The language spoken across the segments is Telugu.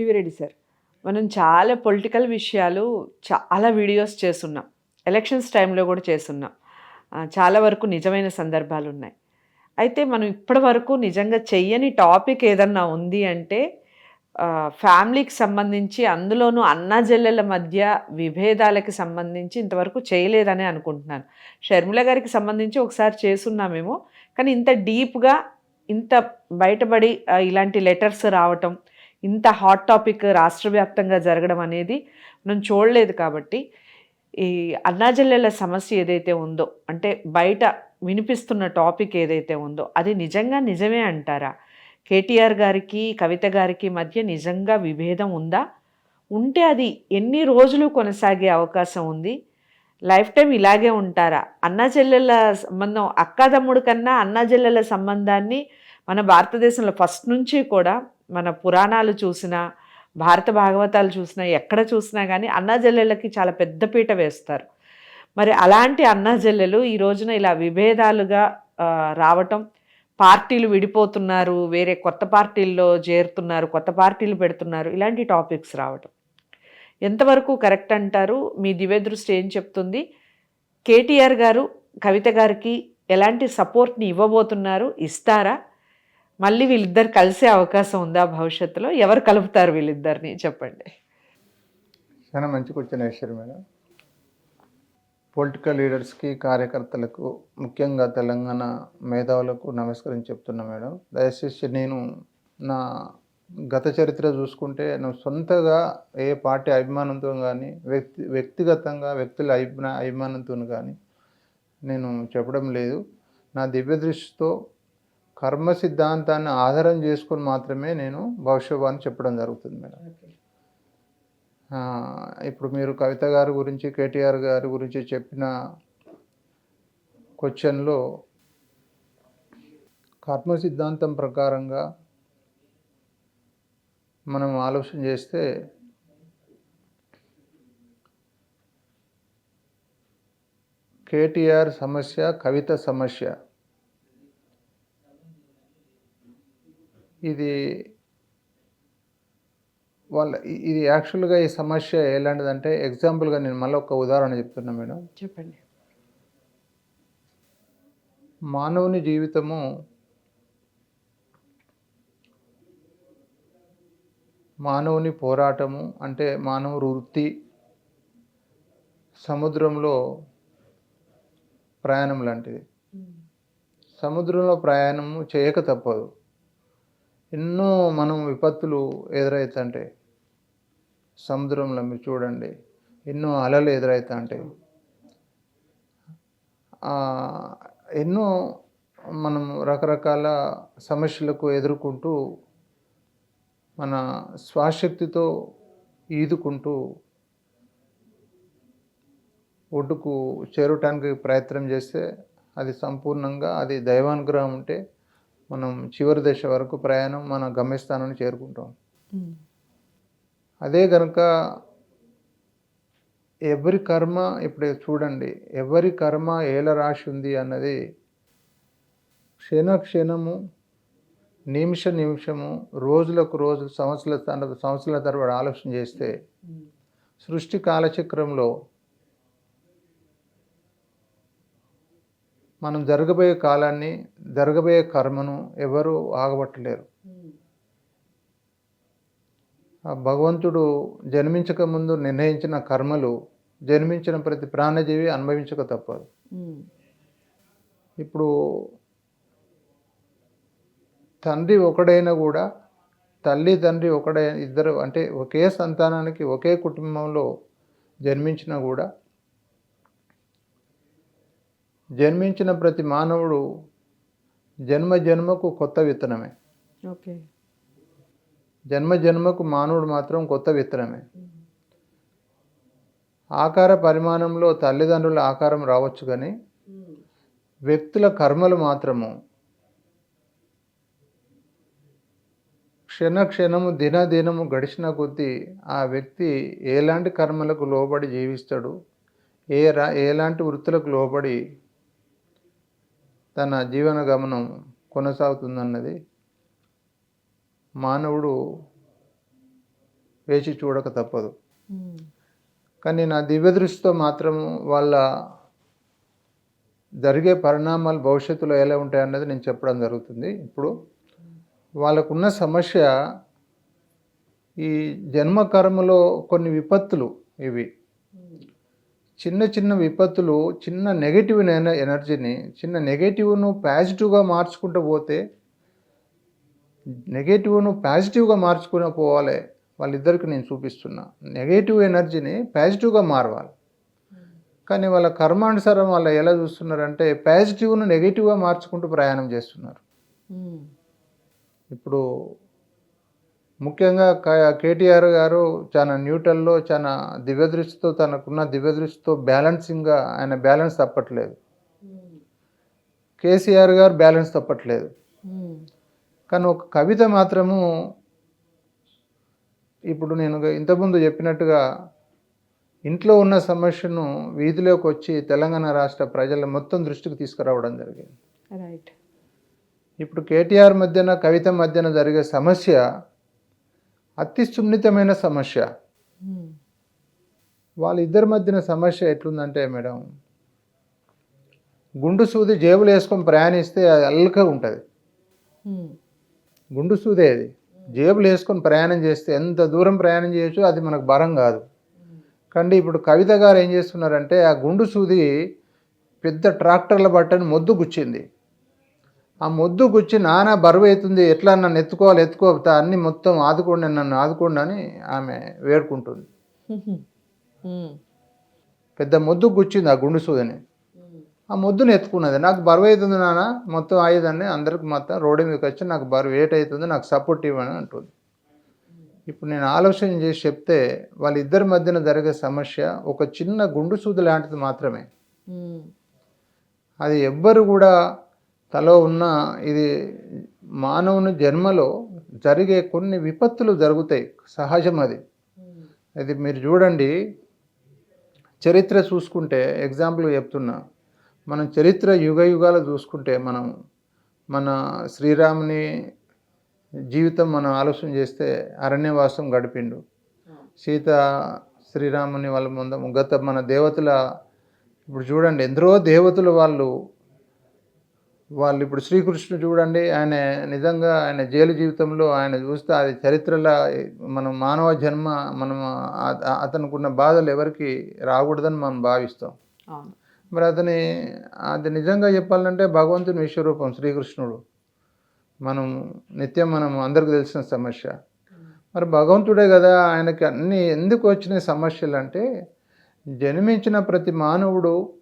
పివిరెడ్డి సార్. మనం చాలా పొలిటికల్ విషయాలు చాలా వీడియోస్ చేస్తున్నాం. ఎలక్షన్స్ టైంలో కూడా చేస్తున్నాం. చాలా వరకు నిజమైన సందర్భాలు ఉన్నాయి. అయితే మనం ఇప్పటి వరకు నిజంగా చెయ్యని టాపిక్ ఏదన్నా ఉంది అంటే ఫ్యామిలీకి సంబంధించి అందులోనూ అన్నా మధ్య విభేదాలకి సంబంధించి ఇంతవరకు చేయలేదని అనుకుంటున్నాను. షర్మిల గారికి సంబంధించి ఒకసారి చేస్తున్నామేమో కానీ ఇంత డీప్గా ఇంత బయటపడి ఇలాంటి లెటర్స్ రావటం ఇంత హాట్ టాపిక్ రాష్ట్ర వ్యాప్తంగా జరగడం అనేది మనం చూడలేదు కాబట్టి ఈ అన్నాజల్లెల సమస్య ఏదైతే ఉందో అంటే బయట వినిపిస్తున్న టాపిక్ ఏదైతే ఉందో అది నిజంగా నిజమే అంటారా? కేటీఆర్ గారికి కవిత గారికి మధ్య నిజంగా విభేదం ఉందా? ఉంటే అది ఎన్ని రోజులు కొనసాగే అవకాశం ఉంది? లైఫ్ టైం ఇలాగే ఉంటారా? అన్నా చెల్లెళ్ళ సంబంధం అక్కాదమ్ముడు కన్నా అన్నా చెల్లెల సంబంధాన్ని మన భారతదేశంలో ఫస్ట్ నుంచి కూడా మన పురాణాలు చూసినా భారత భాగవతాలు చూసినా ఎక్కడ చూసినా కానీ అన్నా చెల్లెళ్ళకి చాలా పెద్ద పీట వేస్తారు. మరి అలాంటి అన్నా జల్లెలు ఈ రోజున ఇలా విభేదాలుగా రావటం పార్టీలు విడిపోతున్నారు వేరే కొత్త పార్టీల్లో చేరుతున్నారు కొత్త పార్టీలు పెడుతున్నారు ఇలాంటి టాపిక్స్ రావటం. ఎంతవరకు కరెక్ట్ అంటారు? మీ దివ్య దృష్టి ఏం చెప్తుంది? కేటీఆర్ గారు కవిత గారికి ఎలాంటి సపోర్ట్ని ఇవ్వబోతున్నారు? ఇస్తారా? మళ్ళీ వీళ్ళిద్దరు కలిసే అవకాశం ఉందా భవిష్యత్తులో? ఎవరు కలుపుతారు వీళ్ళిద్దరిని? చెప్పండి. చాలా మంచి క్వశ్చన్ వేశారు మేడం. పొలిటికల్ లీడర్స్కి కార్యకర్తలకు ముఖ్యంగా తెలంగాణ మేధావులకు నమస్కారం చెప్తున్నా మేడం. దయచేసి నేను నా గత చరిత్ర చూసుకుంటే నేను సొంతగా ఏ పార్టీ అభిమానంతో కానీ వ్యక్తి వ్యక్తిగతంగా వ్యక్తుల అభిమా అభిమానంతో కానీ నేను చెప్పడం లేదు. నా దివ్య దృష్టితో కర్మ సిద్ధాంతాన్ని ఆధారం చేసుకొని మాత్రమే నేను భవిష్యవాణి చెప్పడం జరుగుతుంది మేడం. ఇప్పుడు మీరు కవిత గారి గురించి కేటీఆర్ గారి గురించి చెప్పిన క్వశ్చన్లో కర్మ సిద్ధాంతం ప్రకారంగా మనం ఆలోచన చేస్తే కేటీఆర్ సమస్య కవిత సమస్య ఇది వాళ్ళ ఇది యాక్చువల్గా ఈ సమస్య ఎలాంటిదంటే ఎగ్జాంపుల్గా నేను మళ్ళీ ఒక ఉదాహరణ చెప్తున్నా మేడం. చెప్పండి. మానవుని జీవితము మానవుని పోరాటము అంటే మానవ వృత్తి సముద్రంలో ప్రయాణం లాంటిది. సముద్రంలో ప్రయాణము చేయక తప్పదు. ఎన్నో మనం విపత్తులు ఎదురవుతుంటాయి సముద్రంలో మీరు చూడండి ఎన్నో అలలు ఎదురవుతుంటాయి ఎన్నో మనం రకరకాల సమస్యలకు ఎదుర్కొంటూ మన స్వాశక్తితో ఈదుకుంటూ ఒడ్డుకు చేరటానికి ప్రయత్నం చేస్తే అది సంపూర్ణంగా అది దైవానుగ్రహం ఉంటే మనం చివరి దశ వరకు ప్రయాణం మన గమ్యస్థానాన్ని చేరుకుంటాం ఉమ్. అదే కనుక ఎవరి కర్మ ఇప్పుడు చూడండి ఎవరి కర్మ ఏల రాశి ఉంది అన్నది క్షణ క్షణము నిమిష నిమిషము రోజులకు రోజులు సంవత్సరాల సంవత్సరాల తరబడి ఆలోచన చేస్తే సృష్టి కాలచక్రంలో మనం జరగబోయే కాలాన్ని జరగబోయే కర్మను ఎవరు ఆగబట్టలేరు. ఆ భగవంతుడు జన్మించక ముందు నిర్ణయించిన కర్మలు జన్మించిన ప్రతి ప్రాణజీవి అనుభవించక తప్పదు. ఇప్పుడు తండ్రి ఒకడైనా కూడా తల్లి తండ్రి ఒకడై ఇద్దరు అంటే ఒకే సంతానానికి ఒకే కుటుంబంలో జన్మించినా కూడా జన్మించిన ప్రతి మానవుడు జన్మ జన్మకు కొత్త విత్తనమే. ఓకే. జన్మ జన్మకు మానవుడు మాత్రం కొత్త విత్తనమే. ఆకార పరిమాణంలో తల్లిదండ్రుల ఆకారం రావచ్చు కానీ వ్యక్తుల కర్మలు మాత్రము క్షణ క్షణము దిన దినము గడిచిన కొద్దీ ఆ వ్యక్తి ఎలాంటి కర్మలకు లోబడి జీవిస్తాడు? ఏ రా ఎలాంటి వృత్తులకు లోబడి తన జీవన గమనం కొనసాగుతుందన్నది మానవుడు వేచి చూడక తప్పదు. కానీ నా దివ్య దృష్టితో మాత్రం వాళ్ళ జరిగే పరిణామాలు భవిష్యత్తులో ఎలా ఉంటాయి అన్నది నేను చెప్పడం జరుగుతుంది. ఇప్పుడు వాళ్ళకున్న సమస్య ఈ జన్మకర్మలో కొన్ని విపత్తులు ఇవి. చిన్న చిన్న విపత్తులు చిన్న నెగటివ్ ఎనర్జీని చిన్న నెగటివ్ను పాజిటివ్గా మార్చుకుంటూ పోతే నెగటివ్ను పాజిటివ్గా మార్చుకుని పోవాలి వాళ్ళిద్దరికి నేను చూపిస్తున్నా. నెగటివ్ ఎనర్జీని పాజిటివ్గా మారవాలి. కానీ వాళ్ళ కర్మానుసారం వాళ్ళు ఎలా చూస్తున్నారంటే పాజిటివ్ను నెగిటివ్గా మార్చుకుంటూ ప్రయాణం చేస్తున్నారు. ఇప్పుడు ముఖ్యంగా కేటీఆర్ గారు చాలా న్యూట్రల్లో చాలా దివ్యదృష్టితో తనకున్న దివ్యదృష్టితో బ్యాలెన్సింగ్గా ఆయన బ్యాలెన్స్ తప్పట్లేదు. కేసీఆర్ గారు బ్యాలెన్స్ తప్పట్లేదు. కానీ ఒక కవిత మాత్రము ఇప్పుడు నేను ఇంతకుముందు చెప్పినట్టుగా ఇంట్లో ఉన్న సమస్యను వీధిలోకి వచ్చి తెలంగాణ రాష్ట్ర ప్రజల మొత్తం దృష్టికి తీసుకురావడం జరిగింది. రైట్ ఇప్పుడు కేటీఆర్ మధ్యన కవిత మధ్యన జరిగే సమస్య అతి సున్నితమైన సమస్య. వాళ్ళిద్దరి మధ్యన సమస్య ఎట్లుందంటే మేడం గుండు సూది జేబులు వేసుకొని ప్రయాణిస్తే అది అల్కగా ఉంటుంది. గుండు సూదే అది. జేబులు వేసుకొని ప్రయాణం చేస్తే ఎంత దూరం ప్రయాణం చేయొచ్చు అది మనకు భారం కాదు. కానీ ఇప్పుడు కవిత గారు ఏం చేస్తున్నారంటే ఆ గుండు సూది పెద్ద ట్రాక్టర్ల బట్టని మొద్దు గుచ్చింది. ఆ మొద్దు గుచ్చి నానా బరువు అవుతుంది ఎట్లా నన్ను ఎత్తుకోవాలి ఎత్తుకోతా అన్ని మొత్తం ఆదుకోండి నన్ను ఆదుకోండి అని ఆమె వేడుకుంటుంది. పెద్ద మొద్దు గుచ్చింది ఆ గుండు సూదిని ఆ మొద్దుని ఎత్తుకున్నది నాకు బరువు అవుతుంది నాన్న మొత్తం అయ్యేదాన్ని అందరికి మొత్తం రోడ్డు మీదకి వచ్చి నాకు బరువు ఏట్ అవుతుంది నాకు సపోర్ట్ ఇవ్వని అంటుంది ఇప్పుడు నేను ఆలోచన చేసి చెప్తే వాళ్ళిద్దరి మధ్యన జరిగే సమస్య ఒక చిన్న గుండు సూది లాంటిది మాత్రమే. అది ఎవ్వరు కూడా తలో ఉన్న ఇది మానవుని జన్మలో జరిగే కొన్ని విపత్తులు జరుగుతాయి. సహజం అది. అది మీరు చూడండి. చరిత్ర చూసుకుంటే ఎగ్జాంపుల్ చెప్తున్నా. మనం చరిత్ర యుగ యుగాలు చూసుకుంటే మనం మన శ్రీరాముని జీవితం మనం ఆలోచన చేస్తే అరణ్యవాసం గడిపిండు. సీత శ్రీరాముని వాళ్ళ ముందు గత మన దేవతల ఇప్పుడు చూడండి ఎందరో దేవతలు వాళ్ళు వాళ్ళు ఇప్పుడు శ్రీకృష్ణుడు చూడండి ఆయన నిజంగా ఆయన జైలు జీవితంలో ఆయన చూస్తే అది చరిత్రలో మనం మానవ జన్మ మనం అతనుకున్న బాధలు ఎవరికి రాకూడదని మనం భావిస్తాం. మరి అతని అది నిజంగా చెప్పాలంటే భగవంతుని విశ్వరూపం శ్రీకృష్ణుడు. మనం నిత్యం మనం అందరికి తెలిసిన సమస్య. మరి భగవంతుడే కదా ఆయనకి అన్ని ఎందుకు వచ్చిన సమస్యలు అంటే జన్మించిన ప్రతి మానవుడు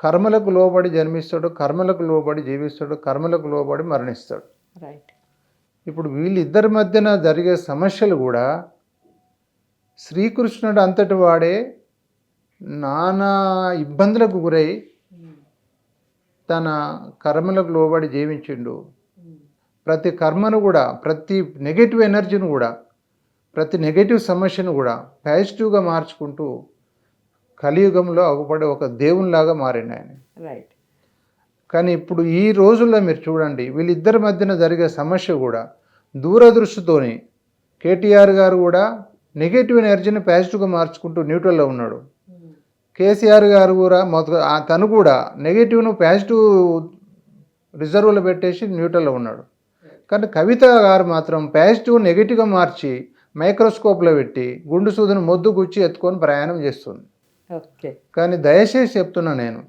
కర్మలకు లోబడి జన్మిస్తాడు కర్మలకు లోబడి జీవిస్తాడు కర్మలకు లోబడి మరణిస్తాడు. రైట్ ఇప్పుడు వీళ్ళిద్దరి మధ్యన జరిగే సమస్యలు కూడా శ్రీకృష్ణుడు అంతటి వాడే నానా ఇబ్బందులకు గురై తన కర్మలకు లోబడి జీవించిండు. ప్రతి కర్మను కూడా ప్రతి నెగటివ్ ఎనర్జీని కూడా ప్రతి నెగటివ్ సమస్యను కూడా పాజిటివ్గా మార్చుకుంటూ కలియుగంలో అగుపడే ఒక దేవునిలాగా మారిండు ఆయన. రైట్ కానీ ఇప్పుడు ఈ రోజుల్లో మీరు చూడండి వీళ్ళిద్దరి మధ్యన జరిగే సమస్య కూడా దూరదృష్టితోని కేటీఆర్ గారు కూడా నెగటివ్ ఎనర్జీని పాజిటివ్గా మార్చుకుంటూ న్యూట్రల్లో ఉన్నాడు. కేసీఆర్ గారు కూడా మొదట తను కూడా నెగటివ్ను పాజిటివ్ రిజర్వ్లో పెట్టేసి న్యూట్రల్లో ఉన్నాడు. కానీ కవిత గారు మాత్రం పాజిటివ్ నెగిటివ్గా మార్చి మైక్రోస్కోప్లో పెట్టి గుండు సూదిని మొద్దు గుచ్చి ఎత్తుకొని ప్రయాణం చేస్తుంది. కానీ దయచేసి చెప్తున్నా నేను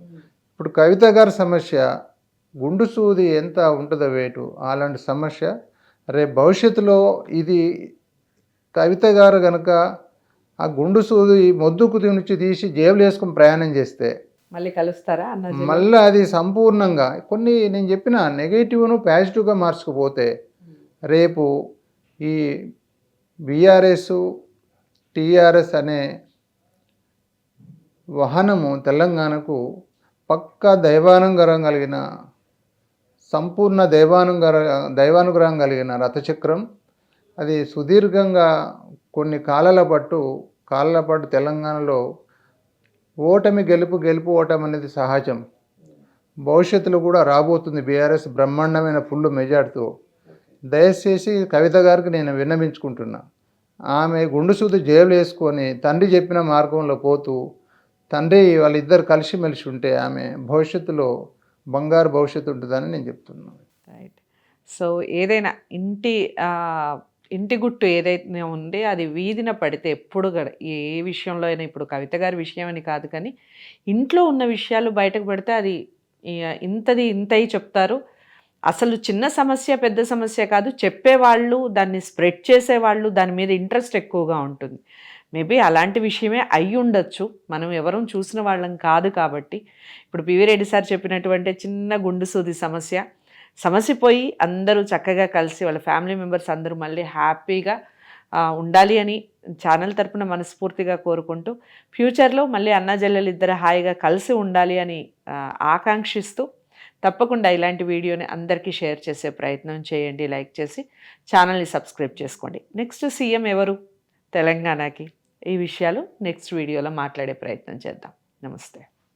ఇప్పుడు కవిత గారి సమస్య గుండు సూది ఎంత ఉంటుందో వేటు అలాంటి సమస్య రేపు భవిష్యత్తులో ఇది కవిత గారు కనుక ఆ గుండు సూది మొద్దుకు నుంచి తీసి జేబులు వేసుకొని ప్రయాణం చేస్తే మళ్ళీ కలుస్తారా మళ్ళీ అది సంపూర్ణంగా కొన్ని నేను చెప్పిన నెగిటివ్ను పాజిటివ్గా మార్చుకుపోతే రేపు ఈ బీఆర్ఎస్ టీఆర్ఎస్ అనే వాహనము తెలంగాణకు పక్కా దైవానుగ్రహం కలిగిన సంపూర్ణ దైవానుగ్ర దైవానుగ్రహం కలిగిన రథచక్రం. అది సుదీర్ఘంగా కొన్ని కాలాల పట్టు కాలాల పాటు తెలంగాణలో ఓటమి గెలుపు గెలుపు ఓటమి అనేది సహజం. భవిష్యత్తులో కూడా రాబోతుంది బీఆర్ఎస్ బ్రహ్మాండమైన ఫుల్ మెజార్టీతో. దయచేసి కవిత గారికి నేను విన్నవించుకుంటున్నా. ఆమె గుండు సూది జేబులు వేసుకొని తండ్రి చెప్పిన మార్గంలో పోతూ తండ్రి వాళ్ళిద్దరు కలిసిమెలిసి ఉంటే ఆమె భవిష్యత్తులో బంగారు భవిష్యత్తు ఉంటుందని నేను చెప్తున్నాను. రైట్ సో ఏదైనా ఇంటి ఇంటి గుట్టు ఏదైతే ఉందో అది వీధిన పడితే ఎప్పుడు కూడా ఏ విషయంలో అయినా ఇప్పుడు కవిత గారి విషయం అని కాదు కానీ ఇంట్లో ఉన్న విషయాలు బయటకు పెడితే అది ఇంతది ఇంతయి చెప్తారు. అసలు చిన్న సమస్య పెద్ద సమస్య కాదు. చెప్పేవాళ్ళు దాన్ని స్ప్రెడ్ చేసేవాళ్ళు దాని మీద ఇంట్రెస్ట్ ఎక్కువగా ఉంటుంది. మేబీ అలాంటి విషయమే అయి ఉండొచ్చు మనం ఎవరూ చూసిన వాళ్ళం కాదు కాబట్టి. ఇప్పుడు పివి రెడ్డి సార్ చెప్పినటువంటి చిన్న గుండు సూది సమస్య. సమస్య పోయి అందరూ చక్కగా కలిసి వాళ్ళ ఫ్యామిలీ మెంబర్స్ అందరూ మళ్ళీ హ్యాపీగా ఉండాలి అని ఛానల్ తరపున మనస్ఫూర్తిగా కోరుకుంటూ ఫ్యూచర్లో మళ్ళీ అన్నా ఇద్దరు హాయిగా కలిసి ఉండాలి అని ఆకాంక్షిస్తూ తప్పకుండా ఇలాంటి వీడియోని అందరికీ షేర్ చేసే ప్రయత్నం చేయండి లైక్ చేసి ఛానల్ని సబ్స్క్రైబ్ చేసుకోండి. నెక్స్ట్ సీఎం ఎవరు? తెలంగాణకి. ఈ విషయాలు నెక్స్ట్ వీడియోలో మాట్లాడే ప్రయత్నం చేద్దాం. నమస్తే.